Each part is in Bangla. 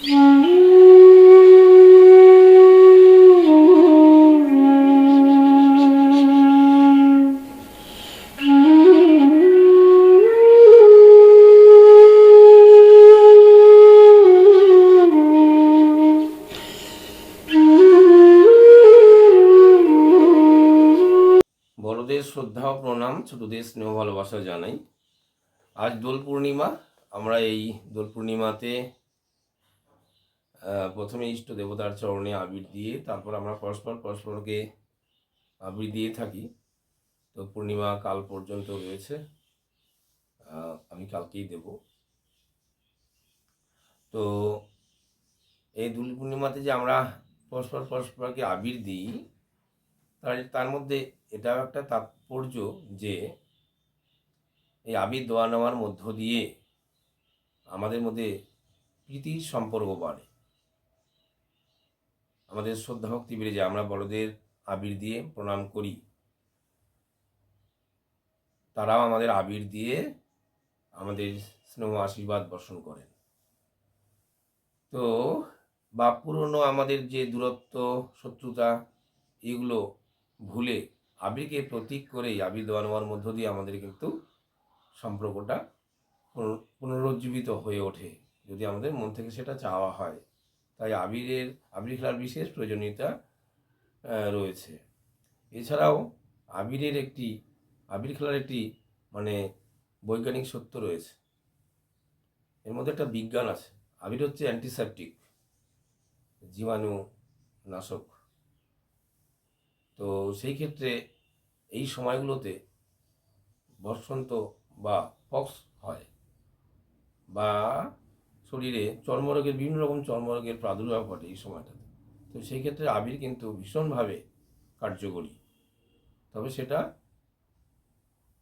বড়দের শ্রদ্ধা প্রণাম ছোটদের স্নেহ ভালোবাসা জানাই। আজ দোল পূর্ণিমা আমরা এই দোল পূর্ণিমাতে প্রথমে ইষ্ট দেবতার চরণে আবির দিয়ে তারপর আমরা পরস্পর পরস্পরকে আবির দিয়ে থাকি। তো পূর্ণিমা কাল পর্যন্ত রয়েছে। আমি কালকেই দেব। তো এই দুল পূর্ণিমাতে যে আমরা পরস্পর পরস্পরকে আবির দিই, তার তার মধ্যে এটাও একটা তাৎপর্য যে এই আবির দোয়া নেওয়ার মধ্য দিয়ে আমাদের মধ্যে প্রীতির সম্পর্ক বাড়ে। আমাদের শ্রদ্ধা ভক্তি বেড়ে যায়। আমরা বড়দের আবির দিয়ে প্রণাম করি। তারাও আমাদের আবির দিয়ে আমাদের স্নেহ আশীর্বাদ বর্ষণ করেন। তো, বা পুরনো আমাদের যে দূরত্ব, শত্রুতা, এগুলো ভুলে আবিরকে প্রতীক করেই, আবির দেওয়া নেওয়ার মধ্য দিয়ে আমাদের কিন্তু সম্পর্কটা পুনর- পুনরুজ্জীবিত হয়ে ওঠে। যদি আমাদের মন থেকে সেটা চাওয়া হয়। তাই আবিরের আবির খেলার বিশেষ প্রয়োজনীয়তা রয়েছে। এছাড়াও আবিরের একটি আবির খেলার একটি মানে বৈজ্ঞানিক সত্য রয়েছে। এর মধ্যে একটা বিজ্ঞান আছে। আবির হচ্ছে অ্যান্টিসেপটিক জীবাণু নাশক তো সেই ক্ষেত্রে এই সময়গুলোতে বসন্ত বা পক্স হয় বা শরীরে চর্মরোগের, বিভিন্ন রকম চর্মরোগের প্রাদুর্ভাব ঘটে এই সময়টাতে। তো সেই ক্ষেত্রে আবির কিন্তু ভীষণভাবে কার্যকরী। তবে সেটা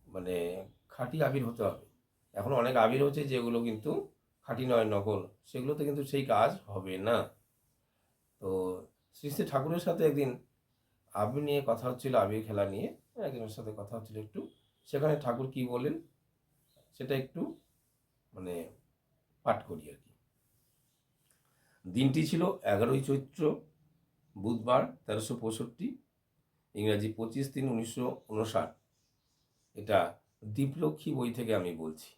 মানে খাঁটি আবির হতে হবে। এখন অনেক আবির হচ্ছে যেগুলো কিন্তু খাঁটি নয়, নকল। সেগুলোতে কিন্তু সেই কাজ হবে না। তো শ্রী শ্রী ঠাকুরের সাথে একদিন আবির নিয়ে কথা হচ্ছিল, আবির খেলা নিয়ে। একজনের সাথে কথা হচ্ছিল একটু। সেখানে ঠাকুর কি বলেন সেটা একটু মানে পাঠ করি আর কি। দিনটি ছিল এগারোই চৈত্র, বুধবার তেরোশো পঁয়ষট্টি, ইংরাজি পঁচিশ তিন উনিশশো উনষাট। এটা দীপলক্ষ্মী বই থেকে আমি বলছি।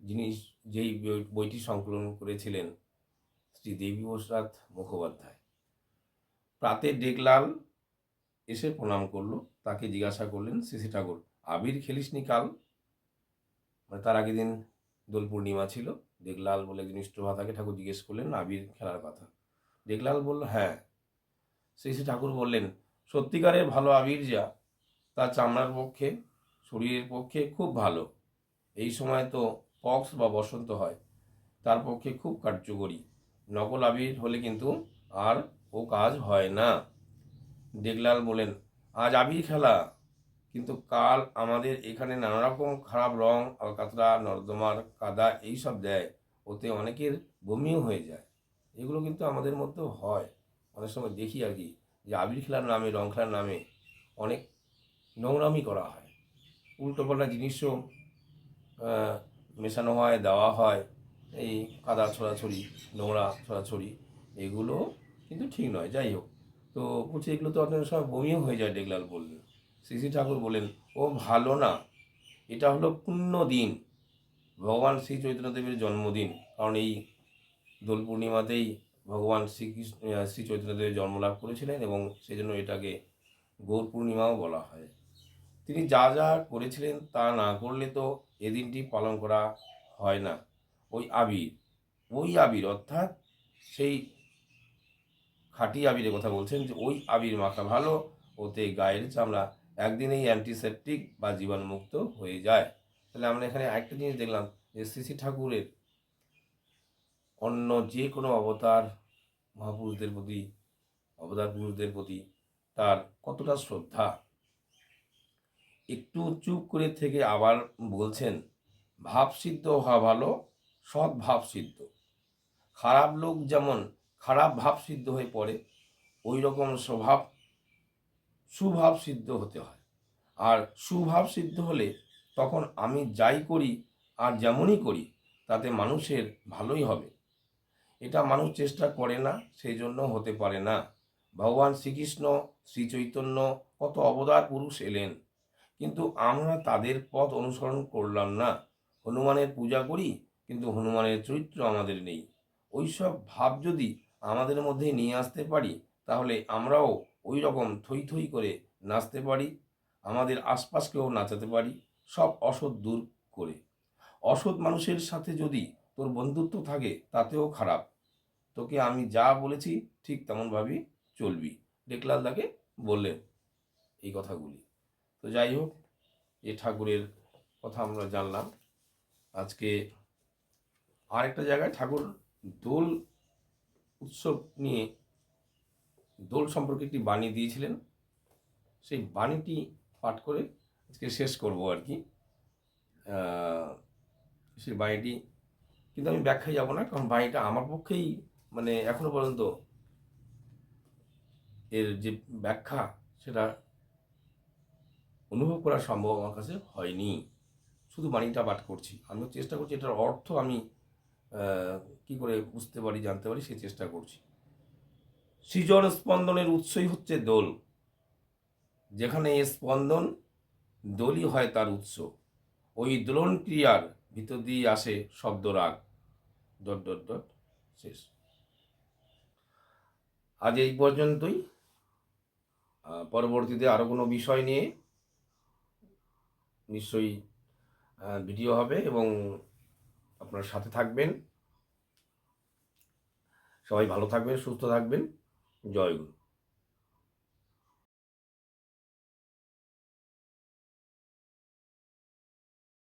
যিনি যেই বই- বইটি সংকলন করেছিলেন শ্রী দেবী প্রসাদ মুখোপাধ্যায়। প্রাতে ডেকলাল এসে প্রণাম করল, তাকে জিজ্ঞাসা করলেন শ্রী ঠাকুর, আবির খেলিসনি কাল? মানে তার আগের দিন দোল পূর্ণিমা ছিল। ডেকলাল বলে একজন ইষ্টভাতাকে ঠাকুর জিজ্ঞেস করলেন আবির খেলার কথা? দেখলাল বলল হ্যাঁ। শ্রী শ্রী ঠাকুর বললেন সত্যিকারের ভালো আবির যা তার চামড়ার পক্ষে, শরীরের পক্ষে খুব ভালো। এই সময় তো পক্স বা বসন্ত হয়, তার পক্ষে খুব কার্যকরী। নকল আবির হলে কিন্তু আর ও কাজ হয় না। দেখলাল বলেন আজ আবির খেলা কিন্তু কাল আমাদের এখানে নানা রকম খারাপ রং আলকাতরা নর্দমার কাদা এইসব দেয়, ওতে অনেকের বমিও হয়ে যায়। এগুলো কিন্তু আমাদের মধ্যেও হয়। অনেক সময় দেখি আর কি যে আবির খেলার নামে, রং খেলার নামে অনেক নোংরামি করা হয়। উল্টোপাল্টা জিনিসও মেশানো হয়, দেওয়া হয়, এই কাদা ছড়াছড়ি, নোংরা ছড়াছড়ি, এগুলো কিন্তু ঠিক নয়। যাই হোক, তো বলছে এগুলো তো অনেক সময় বমিও হয়ে যায়, ডেগলাল বললেন। শ্রী ঠাকুর বলেন ও ভালো না। এটা হলো পুণ্য দিন। ভগবান শ্রী চৈতন্যদেবের জন্মদিন। কারণ এই দোল পূর্ণিমাতেই ভগবান শ্রীকৃষ্ণ শ্রী চৈতন্যদেবের জন্মলাভ করেছিলেন এবং সেই জন্য এটাকে গৌর পূর্ণিমাও বলা হয়। তিনি যা যা করেছিলেন তা না করলে তো এ দিনটি পালন করা হয় না। ওই আবির ওই আবির, অর্থাৎ সেই খাঁটি আবিরের কথা বলছেন যে, ওই আবির মাখা ভালো, ওতে গায়ের চামড়া একদিনেই অ্যান্টিসেপটিক বা জীবাণুমুক্ত হয়ে যায়। তাহলে আমরা এখানে আরেকটা জিনিস দেখলাম যে শ্রী ঠাকুরের অন্য যে কোনো অবতার, মহাপুরুষদের প্রতি, অবতার পুরুষদের প্রতি তার কতটা শ্রদ্ধা। একটু চুপ করে থেকে আবার বলছেন ভাবসিদ্ধ হওয়া ভালো, সৎ ভাবসিদ্ধ খারাপ লোক যেমন খারাপ ভাব সিদ্ধ হয়ে পড়ে, ওই রকম স্বভাব সুভাব সিদ্ধ হতে হয়। আর সুভাব সিদ্ধ হলে তখন আমি যাই করি আর যেমনই করি, তাতে মানুষের ভালোই হবে। এটা মানুষ চেষ্টা করে না সেই জন্য হতে পারে না। ভগবান শ্রীকৃষ্ণ শ্রী চৈতন্য কত অবদার পুরুষ এলেন, কিন্তু আমরা তাদের পথ অনুসরণ করলাম না। হনুমানের পূজা করি, কিন্তু হনুমানের চরিত্র আমাদের নেই। ওইসব ভাব যদি আমাদের মধ্যে নিয়ে আসতে পারি, তাহলে আমরাও ওই রকম থই থই করে নাচতে পারি, আমাদের আশপাশকেও নাচাতে পারি, সব অসৎ দূর করে। অসৎ মানুষের সাথে যদি তোর বন্ধুত্ব থাকে, তাতেও খারাপ। তোকে আমি যা বলেছি, ঠিক তেমনভাবেই চলবি। ডেকলাল দাকে বললেন এই কথাগুলি। তো যাই হোক, এ ঠাকুরের কথা আমরা জানলাম। আজকে আরেকটা জায়গায় ঠাকুর দোল উৎসব নিয়ে দোল সম্পর্কে একটি বাণী দিয়েছিলেন। সেই বাণীটি পাঠ করে আজকে শেষ করব আর কি। সেই বাণীটি কিন্তু আমি ব্যাখ্যায় যাব না, কারণ বাণীটা আমার পক্ষেই মানে এখনও পর্যন্ত এর যে ব্যাখ্যা সেটা অনুভব করা সম্ভব আমার কাছে হয়নি। শুধু বাণীটা পাঠ করছি। আমিও চেষ্টা করছি, এটার অর্থ আমি কি করে বুঝতে পারি, জানতে পারি, সেই চেষ্টা করছি। সৃজন স্পন্দনের উৎসই হচ্ছে দোল। যেখানে স্পন্দন দোলই হয় তার উৎস। ওই দোলন ক্রিয়ার ভিতর দিয়ে আসে শব্দরাগ ডট ডট ডট, শেষ। আজ এই পর্যন্তই। পরবর্তীতে আরও কোনো বিষয় নিয়ে নিশ্চয়ই ভিডিও হবে এবং আপনার সাথে থাকবেন। সবাই ভালো থাকবেন, সুস্থ থাকবেন। জয় গুরু